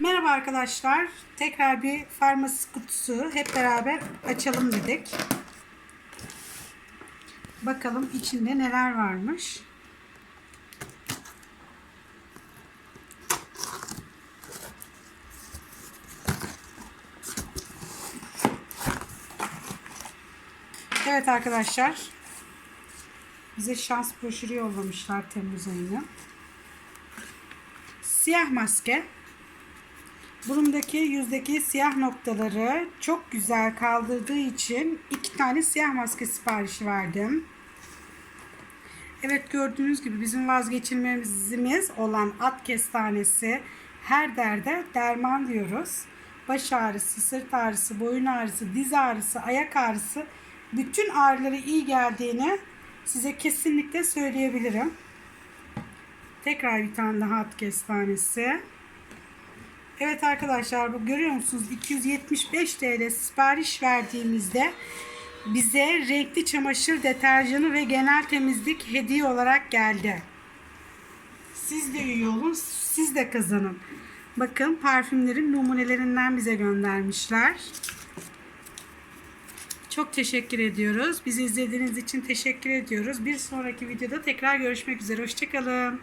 Merhaba arkadaşlar. Tekrar bir farmasi kutusu hep beraber açalım dedik. Bakalım içinde neler varmış. Evet arkadaşlar. Bize şans broşürü yollamışlar Temmuz ayını. Siyah maske. Burumdaki yüzdeki siyah noktaları çok güzel kaldırdığı için iki tane siyah maske siparişi verdim. Evet gördüğünüz gibi bizim vazgeçilmezimiz olan at kestanesi her derde derman diyoruz. Baş ağrısı, sırt ağrısı, boyun ağrısı, diz ağrısı, ayak ağrısı bütün ağrıları iyi geldiğini size kesinlikle söyleyebilirim. Tekrar bir tane daha at kestanesi. Evet arkadaşlar bu görüyor musunuz 275 TL sipariş verdiğimizde bize renkli çamaşır deterjanı ve genel temizlik hediye olarak geldi. Siz de üye olun, siz de kazanın. Bakın parfümlerin numunelerinden bize göndermişler. Çok teşekkür ediyoruz. Bizi izlediğiniz için teşekkür ediyoruz. Bir sonraki videoda tekrar görüşmek üzere. Hoşçakalın.